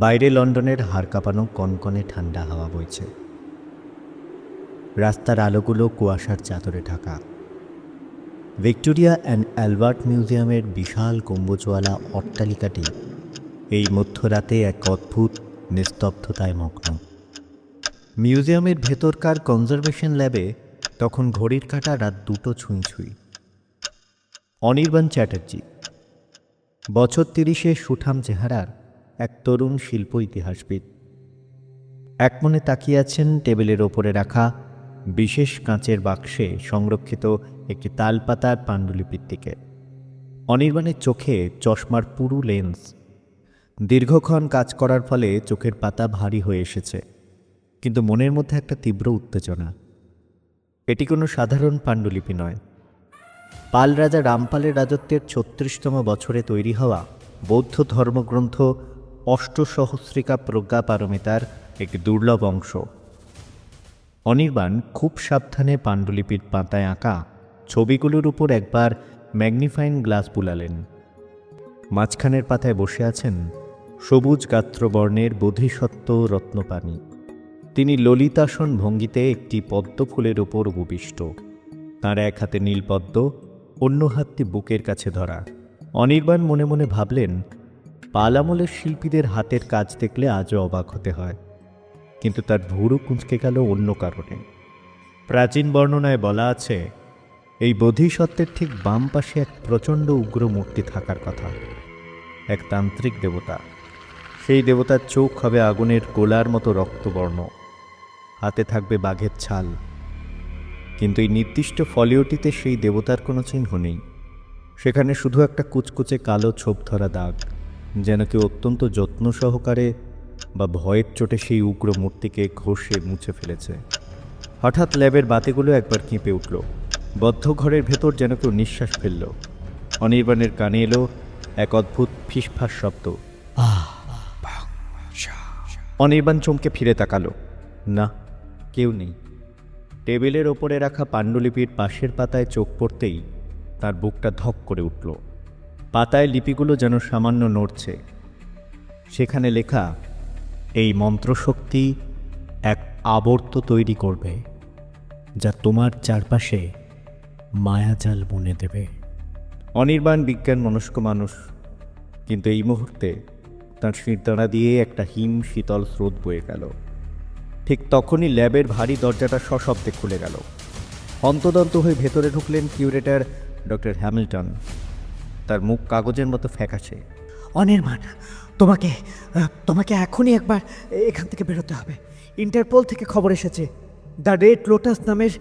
বাইরে লন্ডনের হাড় কাঁপানো কনকনে ঠান্ডা হাওয়া বইছে। রাস্তার আলোগুলো কুয়াশার চাদরে ঢাকা। ভিক্টোরিয়া অ্যান্ড অ্যালবার্ট মিউজিয়ামের বিশাল গম্বুজওয়ালা অট্টালিকাটি এই মধ্যরাতে এক অদ্ভুত নিস্তব্ধতায় মগ্ন। মিউজিয়ামের ভেতরকার কনজারভেশন ল্যাবে তখন ঘড়ির কাঁটা রাত দুটো ছুঁই ছুঁই অনির্বাণ চ্যাটার্জি। বছর তিরিশে সুঠাম চেহারার এক তরুণ শিল্প ইতিহাসবিদ। এক মনে তাকিয়ে আছেন টেবিলের ওপরে রাখা বিশেষ কাঁচের বাক্সে সংরক্ষিত একটি তালপাতার পাণ্ডুলিপির দিকে। অনির্বাণের চোখে চশমার পুরু লেন্স। দীর্ঘক্ষণ কাজ করার ফলে চোখের পাতা ভারী হয়ে এসেছে, কিন্তু মনের মধ্যে একটা তীব্র উত্তেজনা। এটি কোনো সাধারণ পাণ্ডুলিপি নয়। পাল রাজা রামপালের রাজত্বের ছত্রিশতম বছরে তৈরি হওয়া বৌদ্ধ ধর্মগ্রন্থ অষ্টসহস্রিকা প্রজ্ঞা পারমিতার একটি দুর্লভ অংশ। অনির্বাণ খুব সাবধানে পাণ্ডুলিপির পাতায় আঁকা ছবিগুলোর উপর একবার ম্যাগনিফাইং গ্লাস বুলালেন। মাঝখানের পাতায় বসে আছেন সবুজ গাত্রবর্ণের বোধিসত্ত্ব রত্নপানি তিনি ললিতাসন ভঙ্গিতে একটি পদ্ম ফুলের উপর উপবিষ্ট তার এক হাতে নীলপদ্ম, অন্য হাতটি বুকের কাছে ধরা। অনির্বাণ মনে মনে ভাবলেন পালামলের শিল্পীদের হাতের কাজ দেখলে আজও অবাক হতে হয়। কিন্তু তার ভুরু কুঁচকে গেল অন্য কারণে। প্রাচীন বর্ণনায় বলা আছে, এই বোধিসত্ত্বের ঠিক বাম পাশে এক প্রচণ্ড উগ্র মূর্তি থাকার কথা। এক তান্ত্রিক দেবতা। সেই দেবতার চোখ হবে আগুনের গোলার মতো রক্তবর্ণ। হাতে থাকবে বাঘের ছাল। কিন্তু এই নির্দিষ্ট ফলিওটিতে সেই দেবতার কোনো চিহ্ন নেই। সেখানে শুধু একটা কুচকুচে কালো ছোপ ধরা দাগ। যেন কেউ অত্যন্ত যত্ন সহকারে বা ভয়ের চোটে সেই উগ্র মূর্তিকে ঘষে মুছে ফেলেছে। হঠাৎ ল্যাবের বাতিগুলো একবার কেঁপে উঠল। বদ্ধ ঘরের ভেতর যেন কেউ নিঃশ্বাস ফেলল। অনির্বাণের কানে এলো এক অদ্ভুত ফিসফাস শব্দ। অনির্বাণ চমকে ফিরে তাকালো। না কেউ নেই। টেবিলের ওপরে রাখা পাণ্ডুলিপির পাশের পাতায় চোখ পড়তেই তার বুকটা ধক করে উঠল। পাতায় লিপিগুলো যেন সামান্য নড়ছে। সেখানে লেখা, এই মন্ত্রশক্তি এক আবর্ত তৈরি করবে, যা তোমার চারপাশে মায়াজাল বুনে দেবে। অনির্বাণ বিজ্ঞান মনস্ক মানুষ, কিন্তু এই মুহূর্তে তার শিরদাঁড়া দিয়ে একটা হিম শীতল স্রোত বয়ে গেল। ঠিক তখনই ল্যাবের ভারী দরজাটা সশব্দে খুলে গেল। হন্তদন্ত হয়ে ভেতরে ঢুকলেন কিউরেটার ডক্টর হ্যামিল্টন। তার মুখ কাগজের মতো ফ্যাকাশে। অনির্বাণ তোমাকে তোমাকে এখনই একবার এখান থেকে বেরোতে হবে। ইন্টারপোল থেকে খবর এসেছে। দ্য রেড লোটাস নামের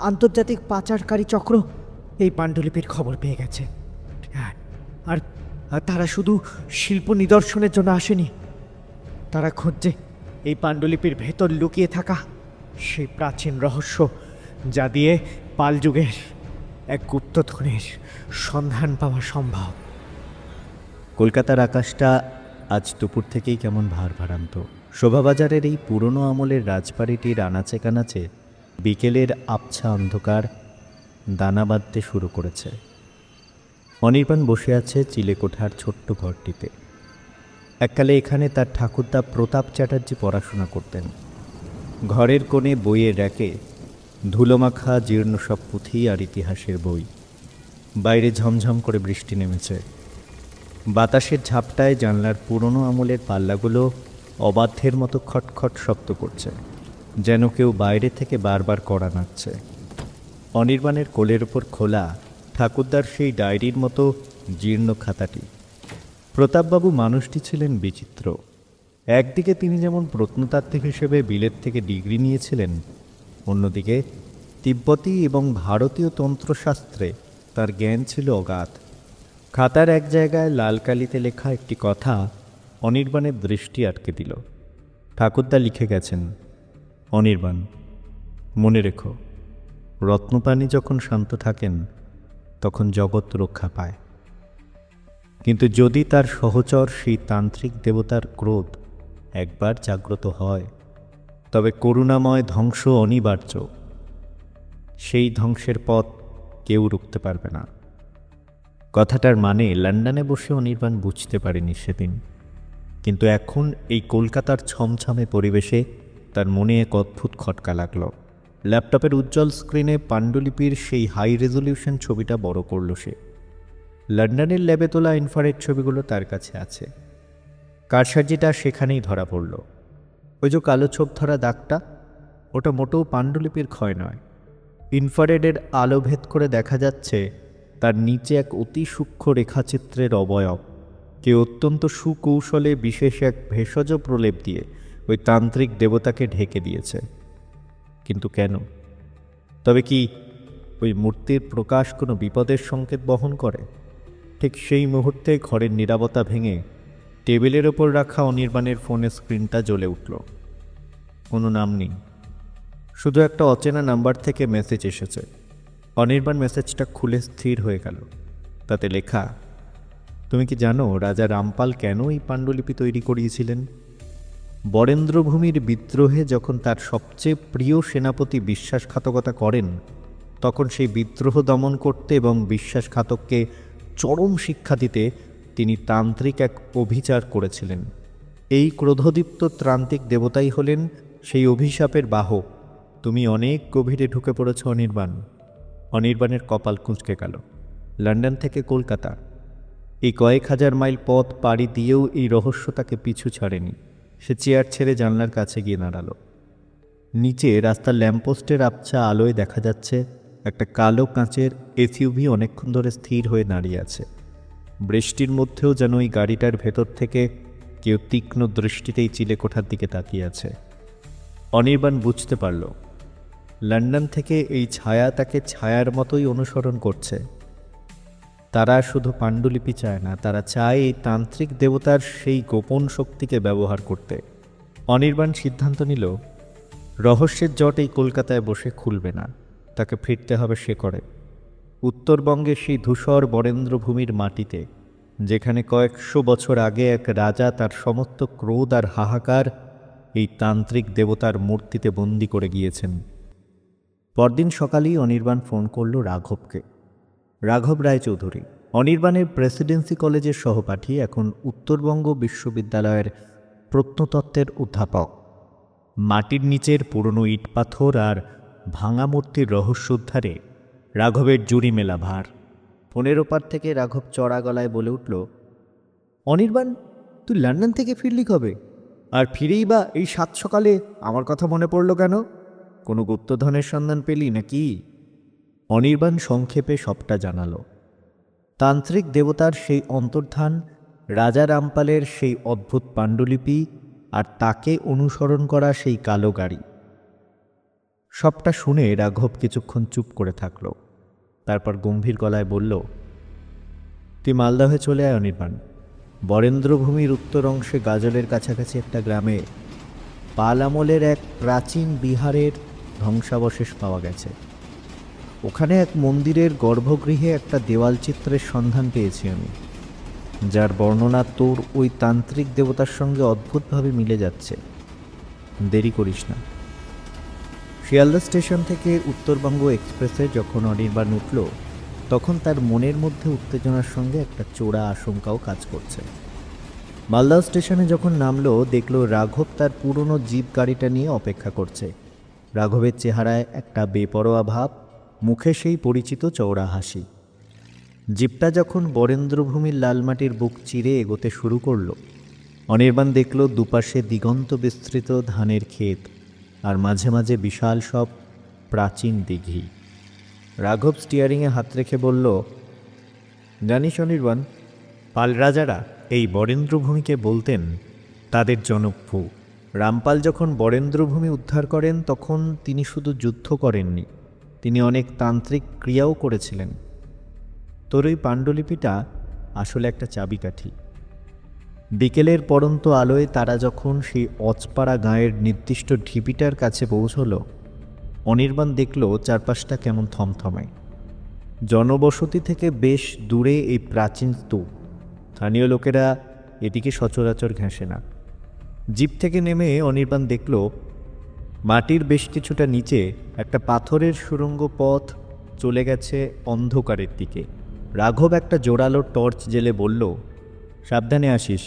আন্তর্জাতিক পাচারকারী চক্র এই পাণ্ডুলিপির খবর পেয়ে গেছে। আর আর তারা শুধু শিল্প নিদর্শনের জন্য আসেনি। তারা খুঁজছে এই পাণ্ডুলিপির ভেতর লুকিয়ে থাকা সেই প্রাচীন রহস্য যা দিয়ে পাল যুগের এক গুপ্তধনের সন্ধান পাওয়া সম্ভব। কলকাতার আকাশটা আজ দুপুর থেকেই কেমন ভার ভারান্ত। শোভাবাজারের এই পুরনো আমলের রাজবাড়িটির আনাচে কানাচে বিকেলের আবছা অন্ধকার দানা বাঁধতে শুরু করেছে। অনির্বাণ বসে আছে চিলেকোঠার ছোট্ট ঘরটিতে। এককালে এখানে তার ঠাকুরদা প্রতাপ চ্যাটার্জি পড়াশোনা করতেন। ঘরের কোণে বইয়ের র্যাকে ধুলোমাখা, জীর্ণ সব পুঁথি আর ইতিহাসের বই। বাইরে ঝমঝম করে বৃষ্টি নেমেছে। বাতাসের ঝাপটায় জানলার পুরনো আমলের পাল্লাগুলো অবাধ্যের মতো খটখট শক্ত করছে, যেন কেউ বাইরে থেকে বারবার কড়া নাড়ছে। অনির্বাণের কোলের ওপর খোলা ঠাকুরদার সেই ডায়েরির মতো জীর্ণ খাতাটি। প্রতাপবাবু মানুষটি ছিলেন বিচিত্র। একদিকে তিনি যেমন প্রত্নতাত্ত্বিক হিসেবে বিলেত থেকে ডিগ্রি নিয়েছিলেন অন্যদিকে, তিব্বতী এবং ভারতীয় তন্ত্রশাস্ত্রে তার জ্ঞান ছিল অগাধ। খাতার এক জায়গায় লাল কালিতে লেখা একটি কথা অনির্বাণের দৃষ্টি আটকে দিল। ঠাকুরদা লিখে গেছেন, অনির্বাণ, মনে রেখো রত্নপানি যখন শান্ত থাকেন, তখন জগৎ রক্ষা পায়। কিন্তু যদি তার সহচর সেই তান্ত্রিক দেবতার ক্রোধ একবার জাগ্রত হয় তবে করুণাময় ধ্বংস অনিবার্য। সেই ধ্বংসের পথ কেউ রুখতে পারবে না। কথাটার মানে লন্ডনে বসে অনির্বাণ বুঝতে পারেনি সেদিন। কিন্তু এখন এই কলকাতার ছমছমে পরিবেশে তার মনে এক অদ্ভুত খটকা লাগল। ল্যাপটপের উজ্জ্বল স্ক্রিনে পাণ্ডুলিপির সেই হাই রেজলিউশন ছবিটা বড় করল সে। লন্ডনের ল্যাবে তোলা ইনফারেট ছবিগুলো তার কাছে আছে। কারসাজিটা সেখানেই ধরা পড়ল। ওই যে কালো ছোপ ধরা দাগটা, ওটা মোটেও পাণ্ডুলিপির ক্ষয় নয়। ইনফারেডের আলো ভেদ করে দেখা যাচ্ছে, তার নিচে এক অতি সূক্ষ্ম রেখাচিত্রের অবয়ব। কে অত্যন্ত সুকৌশলে বিশেষ এক ভেষজ প্রলেপ দিয়ে ওই তান্ত্রিক দেবতাকে ঢেকে দিয়েছে। কিন্তু কেন? তবে কি ওই মূর্তির প্রকাশ কোনো বিপদের সংকেত বহন করে? ঠিক সেই মুহূর্তে ঘরের নীরবতা ভেঙে টেবিলের ওপর রাখা অনির্বাণের ফোনের স্ক্রিনটা জ্বলে উঠল। কোনো নাম নেই। শুধু একটা অচেনা নাম্বার থেকে মেসেজ এসেছে। অনির্বাণ মেসেজটা খুলে স্থির হয়ে গেল। তাতে লেখা, তুমি কি জানো রাজা রামপাল কেন এই পাণ্ডুলিপি তৈরি করিয়েছিলেন? বরেন্দ্রভূমির বিদ্রোহে যখন তার সবচেয়ে প্রিয় সেনাপতি বিশ্বাসঘাতকতা করেন, তখন সেই বিদ্রোহ দমন করতে এবং বিশ্বাসঘাতককে চরম শিক্ষা দিতে তিনি তান্ত্রিক এক অভিচার করেছিলেন। এই ক্রোধদীপ্ত ত্রান্তিক দেবতাই হলেন সেই অভিশাপের বাহক। তুমি অনেক গভীরে ঢুকে পড়েছ অনির্বাণ। অনির্বাণের কপাল কুঁচকে গেল। লন্ডন থেকে কলকাতা। এই কয়েক হাজার মাইল পথ পাড়ি দিয়েও এই রহস্য তাকে পিছু ছাড়েনি। সে চেয়ার ছেড়ে জানলার কাছে গিয়ে দাঁড়াল। নিচে রাস্তার ল্যাম্পপোস্টের আবছা আলোয় দেখা যাচ্ছে, একটা কালো কাঁচের এসইউভি অনেকক্ষণ ধরে স্থির হয়ে দাঁড়িয়ে আছে। বৃষ্টির মধ্যেও যেন ওই গাড়িটার ভেতর থেকে কেউ তীক্ষ্ণ দৃষ্টিতেই চিলেকোঠার দিকে তাকিয়ে আছে। অনির্বাণ বুঝতে পারল, লন্ডন থেকে এই ছায়া তাকে ছায়ার মতোই অনুসরণ করছে। তারা শুধু পাণ্ডুলিপি চায় না, তারা চায় এই তান্ত্রিক দেবতার সেই গোপন শক্তিকে ব্যবহার করতে। অনির্বাণ সিদ্ধান্ত নিল, রহস্যের জট এই কলকাতায় বসে খুলবে না, তাকে ফিরতে হবে সে করে। উত্তরবঙ্গের সেই ধূসর বরেন্দ্রভূমির মাটিতে, যেখানে কয়েকশো বছর আগে এক রাজা তার সমস্ত ক্রোধ আর হাহাকার এই তান্ত্রিক দেবতার মূর্তিতে বন্দি করে গিয়েছেন। পরদিন সকালেই অনির্বাণ ফোন করল রাঘবকে। রাঘব রায়চৌধুরী, অনির্বাণের প্রেসিডেন্সি কলেজের সহপাঠী, এখন উত্তরবঙ্গ বিশ্ববিদ্যালয়ের প্রত্নতত্ত্বের অধ্যাপক। মাটির নিচের পুরনো ইটপাথর আর ভাঙা মূর্তির রহস্য উদ্ধারে রাঘবের জুড়ি মেলা ভার ফোনের ওপার থেকে রাঘব চড়া গলায় বলে উঠল, অনির্বাণ, তুই লন্ডন থেকে ফিরলি কবে? আর ফিরেই বা এই সাত সকালে আমার কথা মনে পড়ল কেন? কোনো গুপ্তধনের সন্ধান পেলি নাকি? অনির্বাণ সংক্ষেপে সবটা জানালো। তান্ত্রিক দেবতার সেই অন্তর্ধান, রাজা রামপালের সেই অদ্ভুত পাণ্ডুলিপি, আর তাকে অনুসরণ করা সেই কালো গাড়ি। সবটা শুনে রাঘব কিছুক্ষণ চুপ করে থাকল। তারপর গম্ভীর গলায় বলল, তুই মালদা হয়ে চলে আয় অনির্বাণ। বরেন্দ্রভূমির উত্তর অংশে গাজলের কাছাকাছি একটা গ্রামে পাল আমলের এক প্রাচীন বিহারের ধ্বংসাবশেষ পাওয়া গেছে। ওখানে এক মন্দিরের গর্ভগৃহে একটা দেওয়াল চিত্রের সন্ধান পেয়েছি আমি, যার বর্ণনা তোর ওই তান্ত্রিক দেবতার সঙ্গে অদ্ভুতভাবে মিলে যাচ্ছে। দেরি করিস না। শিয়ালদা স্টেশন থেকে উত্তরবঙ্গ এক্সপ্রেসে যখন অনির্বাণ উঠল, তখন তার মনের মধ্যে উত্তেজনার সঙ্গে একটা চোরা আশঙ্কাও কাজ করছে। মালদা স্টেশনে যখন নামলো, দেখল রাঘব তার পুরনো জিপ গাড়িটা নিয়ে অপেক্ষা করছে। রাঘবের চেহারায় একটা বেপরোয়া ভাব, মুখে সেই পরিচিত চওড়া হাসি। জিপটা যখন বরেন্দ্রভূমির লালমাটির বুক চিরে এগোতে শুরু করল, অনির্বাণ দেখল দুপাশে দিগন্ত বিস্তৃত ধানের ক্ষেত। আর মাঝে মাঝে বিশাল সব প্রাচীন দিঘি। রাঘব স্টিয়ারিংয়ে হাত রেখে বলল, জানিস অনির্বাণ পাল রাজারা এই বরেন্দ্রভূমিকে বলতেন তাদের জনকভূ। রামপাল যখন বরেন্দ্রভূমি উদ্ধার করেন, তখন তিনি শুধু যুদ্ধ করেননি, তিনি অনেক তান্ত্রিক ক্রিয়াও করেছিলেন। তোর ওই পাণ্ডুলিপিটা আসলে একটা চাবিকাঠি। বিকেলের পরন্ত আলোয় তারা যখন সেই অচপাড়া গাঁয়ের নির্দিষ্ট ঢিপিটার কাছে পৌঁছল, অনির্বাণ দেখল চারপাশটা কেমন থমথমায় জনবসতি থেকে বেশ দূরে এই প্রাচীন স্তূপ। স্থানীয় লোকেরা এটিকে সচরাচর ঘেঁষে না। জিপ থেকে নেমে অনির্বাণ দেখল, মাটির বেশ কিছুটা নিচে একটা পাথরের সুড়ঙ্গ পথ চলে গেছে অন্ধকারের দিকে। রাঘব একটা জোরালো টর্চ জেলে বলল সাবধানে আসিস।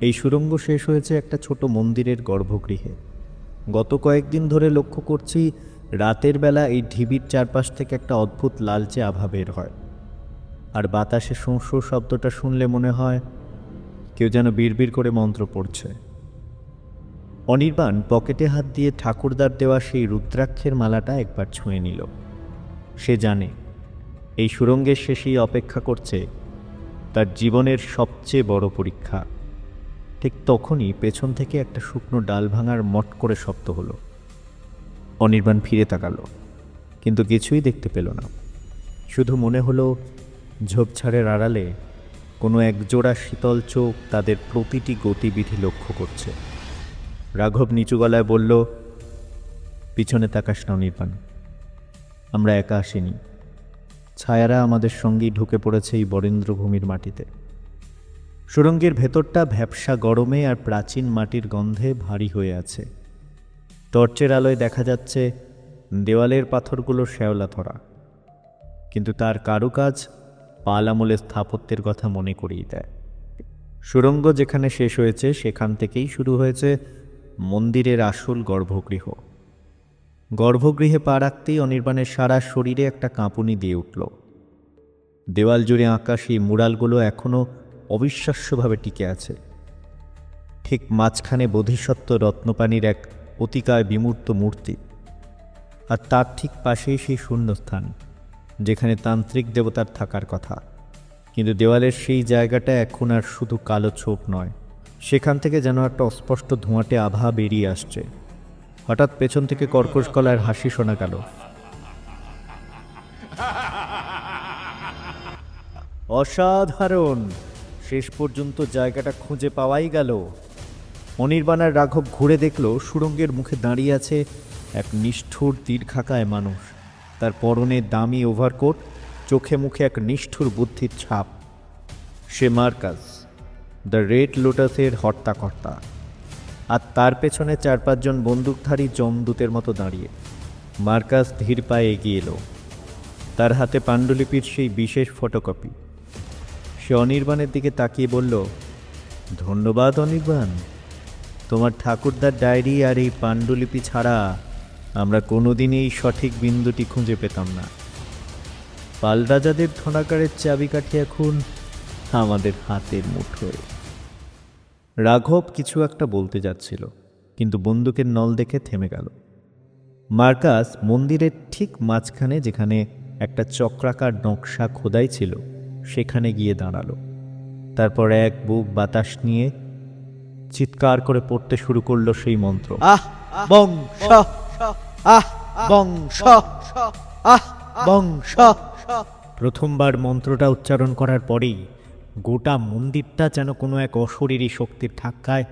এই সুড়ঙ্গ শেষ হয়েছে একটা ছোট মন্দিরের গর্ভগৃহে। গত কয়েকদিন ধরে লক্ষ্য করছি রাতের বেলা এই ঢিবির চারপাশ থেকে একটা অদ্ভুত লালচে আভা বের হয়। আর বাতাসে শোঁ শব্দটা শুনলে মনে হয় কেউ যেন বিড়বিড় করে মন্ত্র পড়ছে। অনির্বাণ পকেটে হাত দিয়ে ঠাকুরদার দেওয়া সেই রুদ্রাক্ষের মালাটা একবার ছুঁয়ে নিল। সে জানে, এই সুরঙ্গের শেষেই অপেক্ষা করছে তার জীবনের সবচেয়ে বড় পরীক্ষা। ঠিক তখনই পেছন থেকে একটা শুকনো ডাল ভাঙার মট করে শব্দ হলো। অনির্বাণ ফিরে তাকালো, কিন্তু কিছুই দেখতে পেল না। শুধু মনে হলো, ঝোপঝাড়ের আড়ালে কোনো একজোড়া শীতল চোখ তাদের প্রতিটি গতিবিধি লক্ষ্য করছে। রাঘব নিচু গলায় বলল, পিছনে তাকাস না অনির্বাণ। আমরা একা আসিনি। ছায়ারা আমাদের সঙ্গেই ঢুকে পড়েছে এই বরেন্দ্রভূমির মাটিতে। সুরঙ্গের ভেতরটা ভ্যাপসা গরমে আর প্রাচীন মাটির গন্ধে ভারী হয়ে আছে। টর্চের আলোয় দেখা যাচ্ছে দেওয়ালের পাথরগুলো শ্যাওলা ধরা। কিন্তু তার কারুকাজ পাল আমলের স্থাপত্যের কথা মনে করিয়ে দেয়। সুরঙ্গ যেখানে শেষ হয়েছে, সেখান থেকেই শুরু হয়েছে মন্দিরের আসল গর্ভগৃহ। গর্ভগৃহে পা রাখতেই অনির্বাণের সারা শরীরে একটা কাঁপুনি দিয়ে উঠল। দেওয়াল জুড়ে আঁকা সেই মুরালগুলো এখনও অবিশ্বাস্যভাবে টিকে আছে। ঠিক মাঝখানে বোধিসত্ত্ব রত্নপানির এক অতিকায় বিমূর্ত মূর্তি। আর তার ঠিক পাশেই সেই শূন্যস্থান, যেখানে তান্ত্রিক দেবতার থাকার কথা। কিন্তু দেওয়ালের সেই জায়গাটা এখন আর শুধু কালো ছোপ নয়, সেখান থেকে যেন একটা অস্পষ্ট ধোঁয়াটে আভা বেরিয়ে আসছে। হঠাৎ পেছন থেকে কর্কশ গলার হাসি শোনা গেল। অসাধারণ! শেষ পর্যন্ত জায়গাটা খুঁজে পাওয়াই গেল। অনির্বাণার রাঘব ঘুরে দেখল সুরঙ্গের মুখে দাঁড়িয়ে আছে এক নিষ্ঠুর দীর্ঘাকায় মানুষ। তার পরনে দামি ওভারকোট, চোখে মুখে এক নিষ্ঠুর বুদ্ধির ছাপ। সে মার্কাস, দ্য রেড লোটাসের হর্তাকর্তা। আর তার পেছনে চার পাঁচজন বন্দুকধারী জমদূতের মতো দাঁড়িয়ে। মার্কাস ধীর পায়ে এগিয়ে এলো। তার হাতে পাণ্ডুলিপির সেই বিশেষ ফটোকপি। সে অনির্বাণের দিকে তাকিয়ে বলল, ধন্যবাদ অনির্বাণ। তোমার ঠাকুরদার ডায়েরি আর এই পাণ্ডুলিপি ছাড়া আমরা কোনোদিনই সঠিক বিন্দুটি খুঁজে পেতাম না। পাল রাজাদের ধনাকারের চাবিকাঠি এখন আমাদের হাতের মুঠোয়। রাঘব কিছু একটা বলতে যাচ্ছিল কিন্তু বন্দুকের নল দেখে থেমে গেল। মার্কাস মন্দিরের ঠিক মাঝখানে যেখানে একটা চক্রাকার নকশা খোদাই ছিল সেখানে গিয়ে দাঁড়াল। তারপর এক বুক বাতাস নিয়ে চিৎকার করে পড়তে শুরু করল সেই মন্ত্র। আহ বংশ আহ বংশ আহ বংশ। প্রথমবার মন্ত্রটা উচ্চারণ করার পরেই গোটা মন্দিরটা যেন কোনো এক অশরীরী শক্তির ধাক্কায়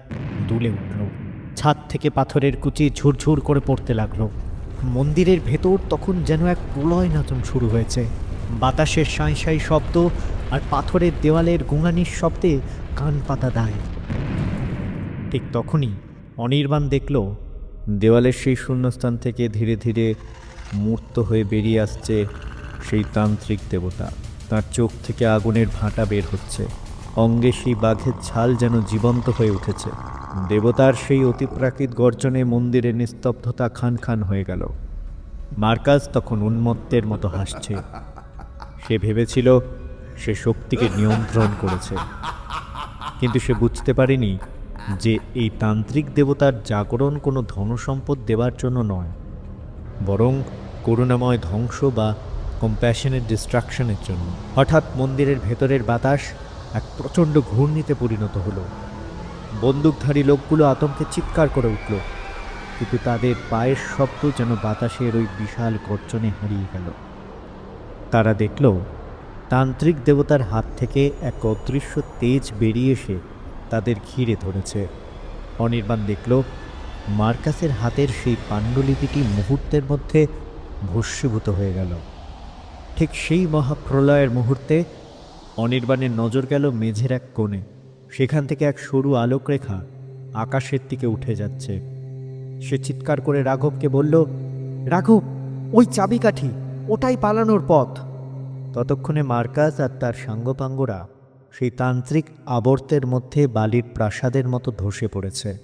দুলে উঠল। ছাদ থেকে পাথরের কুচি ঝুরঝুর করে পড়তে লাগল। মন্দিরের ভেতর তখন যেন এক প্রলয় নাচন শুরু হয়েছে। বাতাসের সাঁই সাঁই শব্দ আর পাথরের দেওয়ালের গুঙানির শব্দে কান পাতা দেয়। ঠিক তখনই অনির্বাণ দেখল, দেওয়ালের সেই শূন্যস্থান থেকে ধীরে ধীরে মূর্ত হয়ে বেরিয়ে আসছে সেই তান্ত্রিক দেবতা। তার চোখ থেকে আগুনের ভাঁটা বের হচ্ছে। অঙ্গে সেই বাঘের ছাল যেন জীবন্ত হয়ে উঠেছে। দেবতার সেই অতিপ্রাকৃত গর্জনে মন্দিরে নিস্তব্ধতা খান খান হয়ে গেল। মার্কাস তখন উন্মত্তের মতো হাসছে। সে ভেবেছিল, সে শক্তিকে নিয়ন্ত্রণ করেছে। কিন্তু সে বুঝতে পারেনি যে এই তান্ত্রিক দেবতার জাগরণ কোনো ধনসম্পদ দেবার জন্য নয়। বরং করুণাময় ধ্বংস বা কম্প্যাশনের ডিস্ট্রাকশনের জন্য। হঠাৎ মন্দিরের ভেতরের বাতাস এক প্রচণ্ড ঘূর্ণিতে পরিণত হলো। বন্দুকধারী লোকগুলো আতঙ্কে চিৎকার করে উঠল, কিন্তু তাদের পায়ের শব্দ যেন বাতাসের ওই বিশাল গর্জনে হারিয়ে গেল। তারা দেখল, তান্ত্রিক দেবতার হাত থেকে এক অদৃশ্য তেজ বেরিয়ে এসে তাদের ঘিরে ধরেছে। অনির্বাণ দেখল, মার্কাসের হাতের সেই পাণ্ডুলিপিটি মুহূর্তের মধ্যে ভস্মীভূত হয়ে গেল। ঠিক সেই মহাপ্রলয়ের মুহূর্তে অনির্বাণের নজর গেল মেঝের এক কোণে। সেখান থেকে এক সরু আলোকরেখা আকাশের দিকে উঠে যাচ্ছে। সে চিৎকার করে রাঘবকে বলল, রাঘব, ওই চাবিকাঠি, ওটাই পালানোর পথ। ততক্ষণে মার্কাস আর তার সাঙ্গপাঙ্গরা সেই তান্ত্রিক আবর্তের মধ্যে বালির প্রাসাদের মতো ধসে পড়েছে।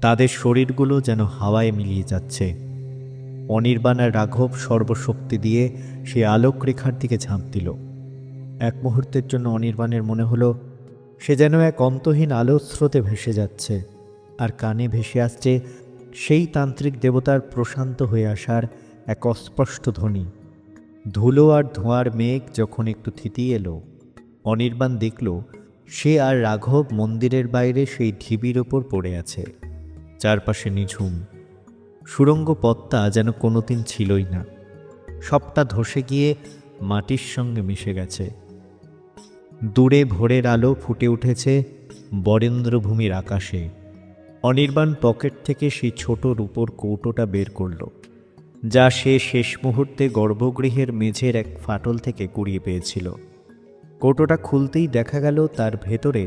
তাদের শরীরগুলো যেন হাওয়ায় মিলিয়ে যাচ্ছে। অনির্বাণ আর রাঘব সর্বশক্তি দিয়ে সে আলোক রেখার দিকে ঝাঁপ দিল। এক মুহূর্তের জন্য অনির্বাণের মনে হলো, সে যেন এক অন্তহীন আলোর স্রোতে ভেসে যাচ্ছে, আর কানে ভেসে আসছে সেই তান্ত্রিক দেবতার প্রশান্ত হয়ে আসার এক অস্পষ্ট ধ্বনি। ধুলো আর ধোঁয়ার মেঘ যখন একটু থিতিয়ে এলো, অনির্বাণ দেখল, সে আর রাঘব মন্দিরের বাইরে সেই ঢিবির ওপর পড়ে আছে, চারপাশে নিঝুম। সুরঙ্গ পথটা যেন কোনোদিন ছিলই না। সবটা ধসে গিয়ে মাটির সঙ্গে মিশে গেছে। দূরে ভোরের আলো ফুটে উঠেছে বরেন্দ্রভূমির আকাশে। অনির্বাণ পকেট থেকে সেই ছোট রূপোর কৌটোটা বের করল, যা সে শেষ মুহূর্তে গর্ভগৃহের মেঝের এক ফাটল থেকে কুড়িয়ে পেয়েছিল। কৌটোটা খুলতেই দেখা গেল তার ভেতরে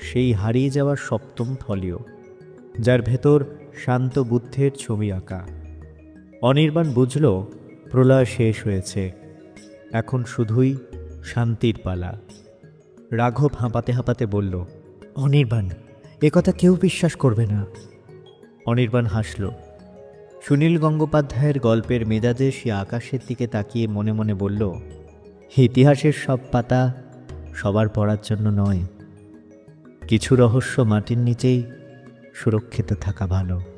সেই হারিয়ে যাওয়ার সপ্তম ফলিও যার ভেতর শান্ত বুদ্ধের ছবি আঁকা। অনির্বাণ বুঝল প্রলয় শেষ হয়েছে। এখন শুধুই শান্তির পালা। রাঘব হাঁপাতে হাঁপাতে বলল অনির্বাণ এ কথা কেউ বিশ্বাস করবে না। অনির্বাণ হাসল। সুনীল গঙ্গোপাধ্যায়ের গল্পের মেজাজে সে আকাশের দিকে তাকিয়ে মনে মনে বলল ইতিহাসের সব পাতা সবার পড়ার জন্য নয়। কিছু রহস্য মাটির নিচেই সুরক্ষিত থাকা ভালো।